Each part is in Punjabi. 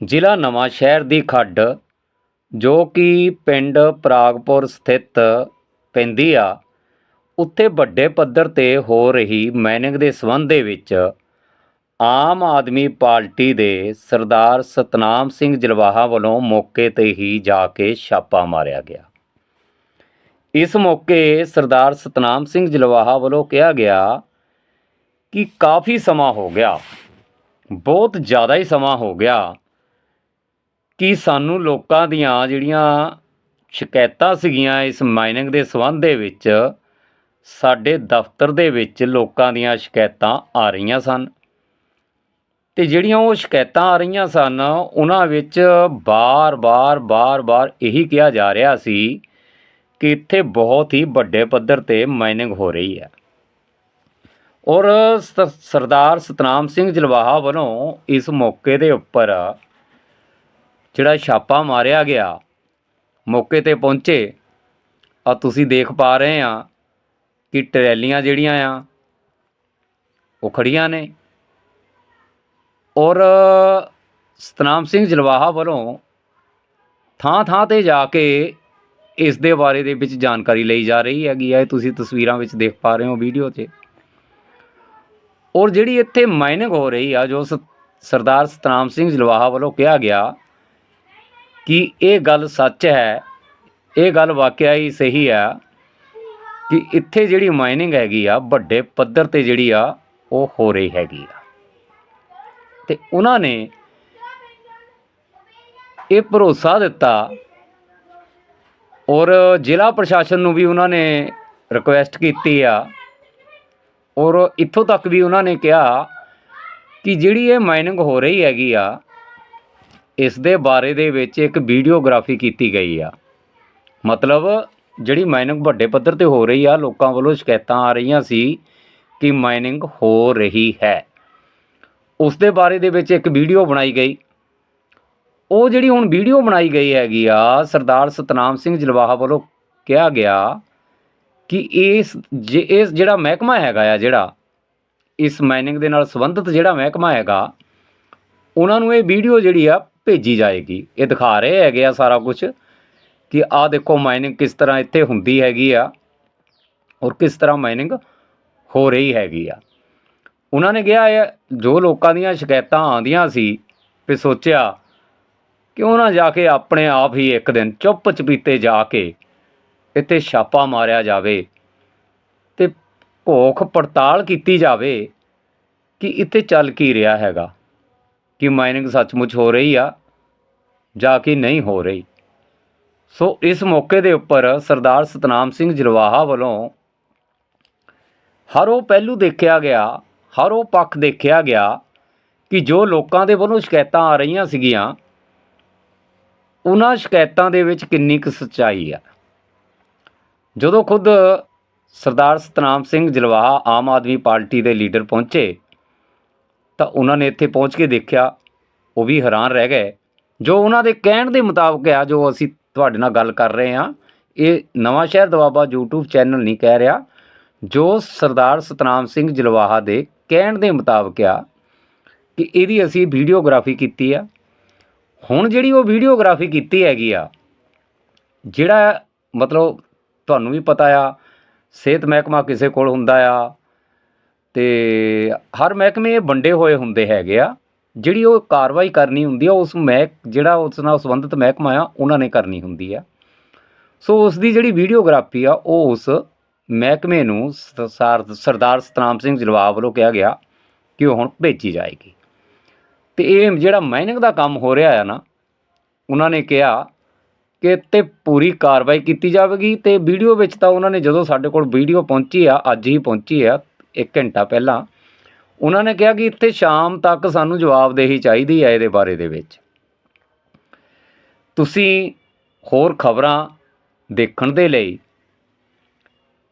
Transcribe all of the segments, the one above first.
ਜ਼ਿਲ੍ਹਾ ਨਵਾਂ ਸ਼ਹਿਰ ਦੀ ਖੱਡ, ਜੋ ਕਿ ਪਿੰਡ ਪਰਾਗਪੁਰ ਸਥਿਤ ਪੈਂਦੀ ਆ, ਉੱਥੇ ਵੱਡੇ ਪੱਧਰ ਤੇ ਹੋ ਰਹੀ ਮਾਈਨਿੰਗ ਦੇ ਸੰਬੰਧ ਦੇ ਵਿੱਚ ਆਮ ਆਦਮੀ ਪਾਰਟੀ ਦੇ ਸਰਦਾਰ ਸਤਨਾਮ ਸਿੰਘ ਜਲਵਾਹਾ ਵੱਲੋਂ ਮੌਕੇ ਤੇ ਹੀ ਜਾ ਕੇ ਛਾਪਾ ਮਾਰਿਆ ਗਿਆ। ਇਸ ਮੌਕੇ ਸਰਦਾਰ ਸਤਨਾਮ ਸਿੰਘ ਜਲਵਾਹਾ ਵੱਲੋਂ ਕਿਹਾ ਗਿਆ ਕਿ ਕਾਫੀ ਸਮਾਂ ਹੋ ਗਿਆ, ਬਹੁਤ ਜ਼ਿਆਦਾ ਹੀ ਸਮਾਂ ਹੋ ਗਿਆ ਕਿ ਸਾਨੂੰ ਲੋਕਾਂ ਦੀਆਂ ਜਿਹੜੀਆਂ ਸ਼ਿਕਾਇਤਾਂ ਸੀਗੀਆਂ ਇਸ ਮਾਈਨਿੰਗ ਦੇ ਸੰਬੰਧ ਦੇ ਵਿੱਚ, ਸਾਡੇ ਦਫ਼ਤਰ ਦੇ ਵਿੱਚ ਲੋਕਾਂ ਦੀਆਂ ਸ਼ਿਕਾਇਤਾਂ ਆ ਰਹੀਆਂ ਸਨ। ਤੇ ਜਿਹੜੀਆਂ ਉਹ ਸ਼ਿਕਾਇਤਾਂ ਆ ਰਹੀਆਂ ਸਨ, ਉਹਨਾਂ ਵਿੱਚ ਬਾਰ-ਬਾਰ ਬਾਰ-ਬਾਰ ਇਹੀ ਕਿਹਾ ਜਾ ਰਿਹਾ ਸੀ ਕਿ ਇੱਥੇ ਬਹੁਤ ਹੀ ਵੱਡੇ ਪੱਧਰ ਤੇ ਮਾਈਨਿੰਗ ਹੋ ਰਹੀ ਹੈ। ਔਰ ਸ- ਸਰਦਾਰ ਸਤਨਾਮ ਸਿੰਘ ਜਲਵਾਹਾ ਵੱਲੋਂ ਇਸ ਮੌਕੇ ਦੇ ਉੱਪਰ ਜਿਹੜਾ ਛਾਪਾ ਮਾਰਿਆ ਗਿਆ, ਮੌਕੇ ਤੇ ਪਹੁੰਚੇ ਆ ਤੁਸੀਂ ਦੇਖ ਪਾ ਰਹੇ ਆ ਕਿ ਟਰੈਲੀਆਂ ਜਿਹੜੀਆਂ ਆ, ਉਹ ਖੜੀਆਂ ਨੇ। ਔਰ ਸਤਨਾਮ ਸਿੰਘ ਜਲਵਾਹਾ ਵੱਲੋਂ ਥਾਂ ਥਾਂ ਤੇ ਜਾ ਕੇ ਇਸ ਦੇ ਬਾਰੇ ਦੇ ਵਿੱਚ ਜਾਣਕਾਰੀ ਲਈ ਜਾ ਰਹੀ ਹੈਗੀ ਹੈ ਇਹ ਤੁਸੀਂ ਤਸਵੀਰਾਂ ਵਿੱਚ ਦੇਖ ਪਾ ਰਹੇ ਹੋ ਵੀਡੀਓ 'ਤੇ। ਔਰ ਜਿਹੜੀ ਇੱਥੇ ਮਾਈਨਿੰਗ ਹੋ ਰਹੀ ਆ, ਜੋ ਸ- ਸਰਦਾਰ ਸਤਨਾਮ ਸਿੰਘ ਜਲਵਾਹਾ ਵੱਲੋਂ ਕਿਹਾ ਗਿਆ ਕਿ ਇਹ ਗੱਲ ਸੱਚ ਹੈ, ਇਹ ਗੱਲ ਵਾਕਿਆ ਹੀ ਸਹੀ ਆ ਕਿ ਇੱਥੇ ਜਿਹੜੀ ਮਾਈਨਿੰਗ ਹੈਗੀ ਆ, ਵੱਡੇ ਪੱਧਰ ਤੇ ਜਿਹੜੀ ਆ, ਉਹ ਹੋ ਰਹੀ ਹੈਗੀ ਆ। ਤੇ ਉਹਨਾਂ ਨੇ ਇਹ ਭਰੋਸਾ ਦਿੱਤਾ ਔਰ ਜ਼ਿਲ੍ਹਾ ਪ੍ਰਸ਼ਾਸਨ ਨੂੰ ਵੀ ਉਹਨਾਂ ਨੇ ਰਿਕੁਐਸਟ ਕੀਤੀ ਆ ਔਰ ਇੱਥੋਂ ਤੱਕ ਵੀ ਉਹਨਾਂ ਨੇ ਕਿਹਾ ਕਿ ਜਿਹੜੀ ਇਹ ਮਾਈਨਿੰਗ ਹੋ ਰਹੀ ਹੈਗੀ ਆ ਇਸ ਦੇ ਬਾਰੇ ਦੇ ਵਿੱਚ ਇੱਕ ਵੀਡੀਓਗ੍ਰਾਫੀ ਕੀਤੀ ਗਈ ਆ। ਮਤਲਬ ਜਿਹੜੀ ਮਾਈਨਿੰਗ ਵੱਡੇ ਪੱਧਰ ਤੇ ਹੋ ਰਹੀ ਆ, ਲੋਕਾਂ ਵੱਲੋਂ ਸ਼ਿਕਾਇਤਾਂ ਆ ਰਹੀਆਂ ਸੀ ਕਿ ਮਾਈਨਿੰਗ ਹੋ ਰਹੀ ਹੈ। ਉਸ ਦੇ ਬਾਰੇ ਦੇ ਵਿੱਚ ਇੱਕ ਵੀਡੀਓ ਬਣਾਈ ਗਈ। ਉਹ ਜਿਹੜੀ ਹੁਣ ਵੀਡੀਓ ਬਣਾਈ ਗਈ ਹੈਗੀ ਆ, ਸਰਦਾਰ ਸਤਨਾਮ ਸਿੰਘ ਜਲਵਾਹਾ ਵੱਲੋਂ ਕਿਹਾ ਗਿਆ ਕਿ ਇਸ ਜੇ ਇਸ ਜਿਹੜਾ ਮਹਿਕਮਾ ਹੈਗਾ ਆ ਜਿਹੜਾ, ਇਸ ਮਾਈਨਿੰਗ ਦੇ ਨਾਲ ਸੰਬੰਧਿਤ ਜਿਹੜਾ ਮਹਿਕਮਾ ਹੈਗਾ, ਉਹਨਾਂ ਨੂੰ ਇਹ ਵੀਡੀਓ ਜਿਹੜੀ ਆ ਭੇਜੀ ਜਾਏਗੀ। ਇਹ ਦਿਖਾ ਰਹੇ ਹੈਗੇ ਆ ਸਾਰਾ ਕੁਝ ਕਿ ਆਹ ਦੇਖੋ ਮਾਈਨਿੰਗ ਕਿਸ ਤਰ੍ਹਾਂ ਇੱਥੇ ਹੁੰਦੀ ਹੈਗੀ ਆ ਔਰ ਕਿਸ ਤਰ੍ਹਾਂ ਮਾਈਨਿੰਗ ਹੋ ਰਹੀ ਹੈਗੀ ਆ। ਉਹਨਾਂ ਨੇ ਕਿਹਾ ਇਹ ਜੋ ਲੋਕਾਂ ਦੀਆਂ ਸ਼ਿਕਾਇਤਾਂ ਆਉਂਦੀਆਂ ਸੀ ਵੀ ਸੋਚਿਆ ਕਿਉਂ ਨਾ ਜਾ ਕੇ ਆਪਣੇ ਆਪ ਹੀ ਇੱਕ ਦਿਨ ਚੁੱਪ ਚਪੀਤੇ ਜਾ ਕੇ ਇੱਥੇ ਛਾਪਾ ਮਾਰਿਆ ਜਾਵੇ ਤੇ ਭੋਖ ਪੜਤਾਲ ਕੀਤੀ ਜਾਵੇ ਕਿ ਇੱਥੇ ਚੱਲ ਕੀ ਰਿਹਾ ਹੈਗਾ। ਕਿ ਮਾਈਨਿੰਗ ਸੱਚਮੁੱਚ ਹੋ ਰਹੀ ਆ ਜਾਂ ਕਿ ਨਹੀਂ ਹੋ ਰਹੀ। ਸੋ ਇਸ ਮੌਕੇ ਦੇ ਉੱਪਰ ਸਰਦਾਰ ਸਤਨਾਮ ਸਿੰਘ ਜਲਵਾਹਾ ਵੱਲੋਂ ਹਰ ਉਹ ਪਹਿਲੂ ਦੇਖਿਆ ਗਿਆ, ਹਰ ਉਹ ਪੱਖ ਦੇਖਿਆ ਗਿਆ ਕਿ ਜੋ ਲੋਕਾਂ ਦੇ ਵੱਲੋਂ ਸ਼ਿਕਾਇਤਾਂ ਆ ਰਹੀਆਂ ਸੀਗੀਆਂ, ਉਹਨਾਂ ਸ਼ਿਕਾਇਤਾਂ ਦੇ ਵਿੱਚ ਕਿੰਨੀ ਕੁ ਸੱਚਾਈ ਆ। ਜਦੋਂ ਖੁਦ ਸਰਦਾਰ ਸਤਨਾਮ ਸਿੰਘ ਜਲਵਾਹਾ ਆਮ ਆਦਮੀ ਪਾਰਟੀ ਦੇ ਲੀਡਰ ਪਹੁੰਚੇ ਤਾਂ ਉਹਨਾਂ ਨੇ ਇੱਥੇ ਪਹੁੰਚ ਕੇ ਦੇਖਿਆ, ਉਹ ਵੀ ਹੈਰਾਨ ਰਹਿ ਗਏ। ਜੋ ਉਹਨਾਂ ਦੇ ਕਹਿਣ ਦੇ ਮੁਤਾਬਕ ਆ, ਜੋ ਅਸੀਂ ਤੁਹਾਡੇ ਨਾਲ ਗੱਲ ਕਰ ਰਹੇ ਹਾਂ, ਇਹ ਨਵਾਂ ਸ਼ਹਿਰ ਦਵਾਬਾ YouTube ਚੈਨਲ ਨਹੀਂ ਕਹਿ ਰਿਹਾ, ਜੋ ਸਰਦਾਰ ਸਤਨਾਮ ਸਿੰਘ ਜਲਵਾਹਾ ਦੇ ਕਹਿਣ ਦੇ ਮੁਤਾਬਕ ਆ ਕਿ ਇਹਦੀ ਅਸੀਂ ਵੀਡੀਓਗ੍ਰਾਫੀ ਕੀਤੀ ਆ। ਹੁਣ ਜਿਹੜੀ ਉਹ ਵੀਡੀਓਗ੍ਰਾਫੀ ਕੀਤੀ ਹੈਗੀ ਆ, ਜਿਹੜਾ ਮਤਲਬ ਤੁਹਾਨੂੰ ਵੀ ਪਤਾ ਆ, ਸਿਹਤ ਮਹਿਕਮਾ ਕਿਸੇ ਕੋਲ ਹੁੰਦਾ ਆ ਤੇ ਹਰ ਮਹਿਕਮੇ ਵੰਡੇ ਹੋਏ ਹੁੰਦੇ ਹੈਗੇ ਆ, ਜਿਹੜੀ ਉਹ ਕਾਰਵਾਈ ਕਰਨੀ ਹੁੰਦੀ ਆ, ਉਸ ਮਹਿਕ, ਜਿਹੜਾ ਉਸ ਨਾਲ ਸੰਬੰਧਿਤ ਮਹਿਕਮਾ ਆ, ਉਹਨਾਂ ਨੇ ਕਰਨੀ ਹੁੰਦੀ ਆ। ਸੋ ਉਸ ਦੀ ਜਿਹੜੀ ਵੀਡੀਓਗ੍ਰਾਫੀ ਆ, ਉਹ ਉਸ ਮਹਿਕਮੇ ਨੂੰ ਸਾਰ- ਸਰਦਾਰ ਸਤਨਾਮ ਸਿੰਘ ਜਲਵਾ ਵੱਲੋਂ ਕਿਹਾ ਗਿਆ ਕਿ ਉਹ ਹੁਣ ਭੇਜੀ ਜਾਏਗੀ। ਤੇ ਇਹ ਜਿਹੜਾ ਮਾਈਨਿੰਗ ਦਾ ਕੰਮ ਹੋ ਰਿਹਾ ਆ ਨਾ, ਉਹਨਾਂ ਨੇ ਕਿਹਾ ਕਿ ਤੇ ਪੂਰੀ ਕਾਰਵਾਈ ਕੀਤੀ ਜਾਵੇਗੀ ਤੇ ਵੀਡੀਓ ਵਿੱਚ ਤਾਂ ਉਹਨਾਂ ਨੇ ਜਦੋਂ ਸਾਡੇ ਕੋਲ ਵੀਡੀਓ ਪਹੁੰਚੀ ਆ, ਅੱਜ ਹੀ ਪਹੁੰਚੀ ਆ 1 ਘੰਟਾ ਪਹਿਲਾਂ ਉਹਨਾਂ ਨੇ ਕਿਹਾ ਕਿ ਇੱਥੇ ਸ਼ਾਮ ਤੱਕ ਸਾਨੂੰ ਜਵਾਬਦੇਹੀ ਚਾਹੀਦੀ ਹੈ ਇਹਦੇ ਬਾਰੇ ਦੇ ਵਿੱਚ। ਤੁਸੀਂ ਹੋਰ ਖਬਰਾਂ ਦੇਖਣ ਦੇ ਲਈ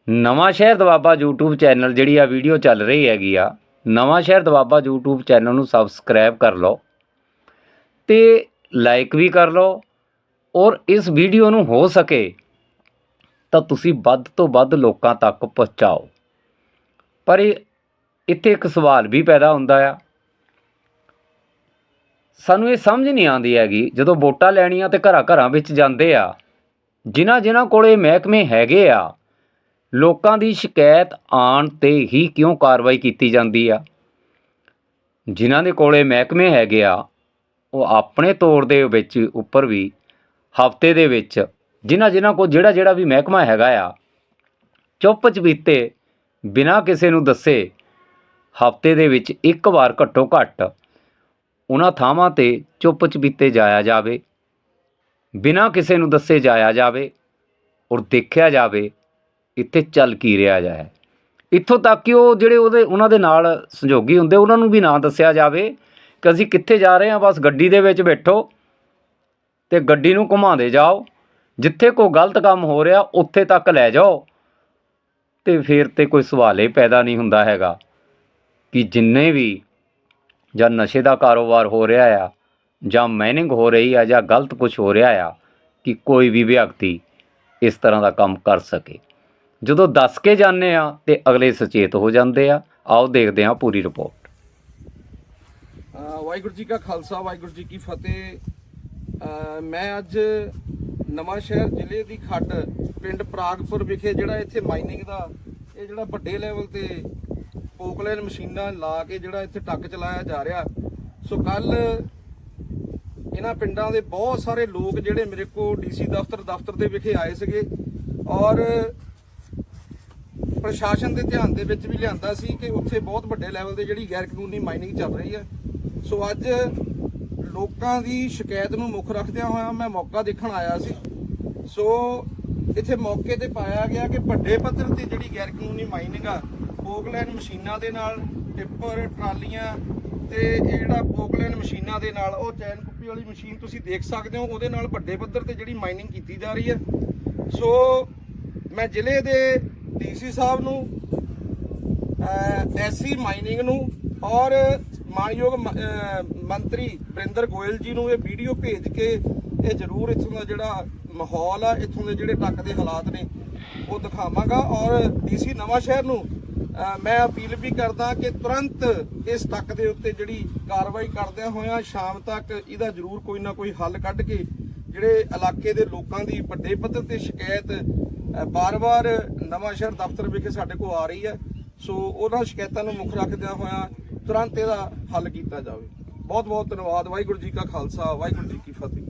ਨਵਾਂ ਸ਼ਹਿਰ ਦਵਾਬਾ YouTube ਚੈਨਲ ਜਿਹੜੀ ਆ ਵੀਡੀਓ ਚੱਲ ਰਹੀ ਹੈਗੀ ਆ, ਨਵਾਂ ਸ਼ਹਿਰ ਦਵਾਬਾ YouTube ਚੈਨਲ ਨੂੰ ਸਬਸਕ੍ਰਾਈਬ ਕਰ ਲਓ ਤੇ ਲਾਈਕ ਵੀ ਕਰ ਲਓ ਔਰ ਇਸ ਵੀਡੀਓ ਨੂੰ ਹੋ ਸਕੇ ਤਾਂ ਤੁਸੀਂ ਵੱਧ ਤੋਂ ਵੱਧ ਲੋਕਾਂ ਤੱਕ ਪਹੁੰਚਾਓ। ਪਰ ਇਹ, ਇੱਥੇ ਇੱਕ ਸਵਾਲ ਵੀ ਪੈਦਾ ਹੁੰਦਾ ਆ। ਸਾਨੂੰ ਇਹ ਸਮਝ ਨਹੀਂ ਆਉਂਦੀ ਹੈਗੀ, ਜਦੋਂ ਵੋਟਾਂ ਲੈਣੀਆਂ ਤੇ ਘਰਾਂ ਘਰਾਂ ਵਿੱਚ ਜਾਂਦੇ ਆ, ਜਿਨ੍ਹਾਂ ਜਿਨ੍ਹਾਂ ਕੋਲੇ ਮਹਿਕਮੇ ਹੈਗੇ ਆ, ਲੋਕਾਂ ਦੀ ਸ਼ਿਕਾਇਤ ਆਣ ਤੇ ਹੀ ਕਿਉਂ ਕਾਰਵਾਈ ਕੀਤੀ ਜਾਂਦੀ ਆ? ਜਿਨ੍ਹਾਂ ਦੇ ਕੋਲੇ ਮਹਿਕਮੇ ਹੈਗੇ ਆ, ਉਹ ਆਪਣੇ ਤੌਰ ਦੇ ਵਿੱਚ ਉੱਪਰ ਵੀ, ਹਫ਼ਤੇ ਦੇ ਵਿੱਚ, ਜਿਨ੍ਹਾਂ ਜਿਨ੍ਹਾਂ ਕੋਲ ਜਿਹੜਾ ਜਿਹੜਾ ਵੀ ਮਹਿਕਮਾ ਹੈਗਾ ਆ, ਚੁੱਪ ਚਪੀਤੇ ਬਿਨਾਂ ਕਿਸੇ ਨੂੰ ਦੱਸੇ ਹਫ਼ਤੇ ਦੇ ਵਿੱਚ ਇੱਕ ਵਾਰ ਘੱਟੋ ਘੱਟ ਉਹਨਾਂ ਥਾਵਾਂ ਤੇ ਚੁੱਪ ਚਪੀਤੇ ਜਾਇਆ ਜਾਵੇ। ਬਿਨਾਂ ਕਿਸੇ ਨੂੰ ਦੱਸੇ ਜਾਇਆ ਜਾਵੇ ਔਰ ਦੇਖਿਆ ਜਾਵੇ ਇੱਥੇ ਚੱਲ ਕੀ ਰਿਹਾ ਜਾਏ। ਇੱਥੋਂ ਤੱਕ ਕਿ ਉਹ ਜਿਹੜੇ ਉਹਦੇ ਉਹਨਾਂ ਦੇ ਨਾਲ ਸਹਿਯੋਗੀ ਹੁੰਦੇ ਉਹਨਾਂ ਨੂੰ ਵੀ ਨਾ ਦੱਸਿਆ ਜਾਵੇ ਕਿ ਅਸੀਂ ਕਿੱਥੇ ਜਾ ਰਹੇ ਹਾਂ, ਬਸ ਗੱਡੀ ਦੇ ਵਿੱਚ ਬੈਠੋ ਤੇ ਗੱਡੀ ਨੂੰ ਘੁਮਾਉਂਦੇ ਜਾਓ। ਜਿੱਥੇ ਕੋਈ ਗਲਤ ਕੰਮ ਹੋ ਰਿਹਾ, ਉੱਥੇ ਤੱਕ ਲੈ ਜਾਓ। ਤੇ ਫਿਰ ਤੇ ਕੋਈ ਸਵਾਲ ਹੀ ਪੈਦਾ ਨਹੀਂ ਹੁੰਦਾ ਹੈਗਾ ਕਿ ਜਿੰਨੇ ਵੀ ਜਾਂ ਨਸ਼ੇ ਦਾ ਕਾਰੋਬਾਰ ਹੋ ਰਿਹਾ ਆ, ਜਾਂ ਮਾਈਨਿੰਗ ਹੋ ਰਹੀ ਆ, ਜਾਂ ਗਲਤ ਕੁਝ ਹੋ ਰਿਹਾ ਆ, ਕਿ ਕੋਈ ਵੀ ਵਿਅਕਤੀ ਇਸ ਤਰ੍ਹਾਂ ਦਾ ਕੰਮ ਕਰ ਸਕੇ। ਜਦੋਂ ਦੱਸ ਕੇ ਜਾਂਦੇ ਆ ਤੇ ਅਗਲੇ ਸੁਚੇਤ ਹੋ ਜਾਂਦੇ ਆ। ਆਓ ਦੇਖਦੇ ਆ ਪੂਰੀ ਰਿਪੋਰਟ ਵਾਹਿਗੁਰੂ ਜੀ ਕਾ ਖਾਲਸਾ, ਵਾਹਿਗੁਰੂ ਜੀ ਕੀ ਫਤਿਹ। ਮੈਂ ਅੱਜ ਨਵਾਂ ਸ਼ਹਿਰ ਜ਼ਿਲ੍ਹੇ ਦੀ ਖੱਡ, ਪਿੰਡ ਪ੍ਰਾਗਪੁਰ ਵਿਖੇ ਜਿਹੜਾ ਇੱਥੇ ਮਾਈਨਿੰਗ ਦਾ ਇਹ ਜਿਹੜਾ ਵੱਡੇ ਲੈਵਲ ਤੇ ਪੋਕਲੈਨ ਮਸ਼ੀਨਾਂ ਲਾ ਕੇ ਜਿਹੜਾ ਇੱਥੇ ਟੱਕ ਚਲਾਇਆ ਜਾ ਰਿਹਾ। ਸੋ ਕੱਲ ਇਹਨਾਂ ਪਿੰਡਾਂ ਦੇ ਬਹੁਤ ਸਾਰੇ ਲੋਕ ਜਿਹੜੇ ਮੇਰੇ ਕੋਲ ਡੀਸੀ ਦਫ਼ਤਰ ਦਫ਼ਤਰ ਦੇ ਵਿਖੇ ਆਏ ਸੀਗੇ ਔਰ ਪ੍ਰਸ਼ਾਸਨ ਦੇ ਧਿਆਨ ਦੇ ਵਿੱਚ ਵੀ ਲਿਆਂਦਾ ਸੀ ਕਿ ਉੱਥੇ ਬਹੁਤ ਵੱਡੇ ਲੈਵਲ ਤੇ ਜਿਹੜੀ ਗੈਰ ਕਾਨੂੰਨੀ ਮਾਈਨਿੰਗ ਚੱਲ ਰਹੀ ਹੈ। ਸੋ ਅੱਜ ਲੋਕਾਂ ਦੀ ਸ਼ਿਕਾਇਤ ਨੂੰ ਮੁੱਖ ਰੱਖਦਿਆਂ ਹੋਇਆ ਮੈਂ ਮੌਕਾ ਦੇਖਣ ਆਇਆ ਸੀ। ਸੋ ਇੱਥੇ ਮੌਕੇ ਤੇ ਪਾਇਆ ਗਿਆ ਕਿ ਵੱਡੇ ਪੱਧਰ ਤੇ ਜਿਹੜੀ ਗੈਰ ਕਾਨੂੰਨੀ ਮਾਈਨਿੰਗ ਆ ਪੋਕਲੈਨ ਮਸ਼ੀਨਾਂ ਦੇ ਨਾਲ, ਟਿੱਪਰ, ਟਰਾਲੀਆਂ ਤੇ ਇਹ ਜਿਹੜਾ ਪੋਕਲੈਨ ਮਸ਼ੀਨਾਂ ਦੇ ਨਾਲ, ਉਹ ਚੈਨ ਕੁੱਪੀ ਵਾਲੀ ਮਸ਼ੀਨ ਤੁਸੀਂ ਦੇਖ ਸਕਦੇ ਹੋ, ਉਹਦੇ ਨਾਲ ਵੱਡੇ ਪੱਧਰ ਤੇ ਜਿਹੜੀ ਮਾਈਨਿੰਗ ਕੀਤੀ ਜਾ ਰਹੀ ਹੈ। ਸੋ ਮੈਂ ਜ਼ਿਲ੍ਹੇ ਦੇ ਡੀਸੀ ਸਾਹਿਬ ਨੂੰ ਐਸੀ ਮਾਈਨਿੰਗ ਨੂੰ ਔਰ ਮਾਨਯੋਗ ਮੰਤਰੀ ਵਰਿੰਦਰ ਗੋਇਲ ਜੀ ਨੂੰ ਇਹ ਵੀਡੀਓ ਭੇਜ ਕੇ ਇਹ ਜ਼ਰੂਰ ਇੱਥੋਂ ਦਾ ਜਿਹੜਾ ਮਾਹੌਲ ਆ ਇੱਥੋਂ ਦੇ ਜਿਹੜੇ ਟੱਕ ਦੇ ਹਾਲਾਤ ਨੇ ਉਹ ਦਿਖਾਵਾਂਗਾ। ਔਰ ਡੀਸੀ ਨਵਾਂ ਸ਼ਹਿਰ ਨੂੰ ਮੈਂ ਅਪੀਲ ਵੀ ਕਰਦਾ ਕਿ ਤੁਰੰਤ ਇਸ ਟੱਕ ਦੇ ਉੱਤੇ ਜਿਹੜੀ ਕਾਰਵਾਈ ਕਰਦਿਆਂ ਹੋਇਆਂ ਸ਼ਾਮ ਤੱਕ ਇਹਦਾ ਜ਼ਰੂਰ ਕੋਈ ਨਾ ਕੋਈ ਹੱਲ ਕੱਢ ਕੇ ਜਿਹੜੇ ਇਲਾਕੇ ਦੇ ਲੋਕਾਂ ਦੀ ਵੱਡੇ ਪੱਧਰ ਤੇ ਸ਼ਿਕਾਇਤ ਅ, ਬਾਰ-ਬਾਰ ਨਵਾਂ ਸ਼ਹਿਰ ਦਫ਼ਤਰ ਵਿਖੇ ਸਾਡੇ ਕੋਲ ਆ ਰਹੀ ਹੈ। ਸੋ ਉਹਨਾਂ ਸ਼ਿਕਾਇਤਾਂ ਨੂੰ ਮੁੱਖ ਰੱਖਦਿਆਂ ਹੋਇਆਂ ਤੁਰੰਤ ਇਹਦਾ ਹੱਲ ਕੀਤਾ ਜਾਵੇ। ਬਹੁਤ ਬਹੁਤ ਧੰਨਵਾਦ। ਵਾਹਿਗੁਰੂ ਜੀ ਕਾ ਖਾਲਸਾ, ਵਾਹਿਗੁਰੂ ਜੀ ਕੀ ਫਤਿਹ।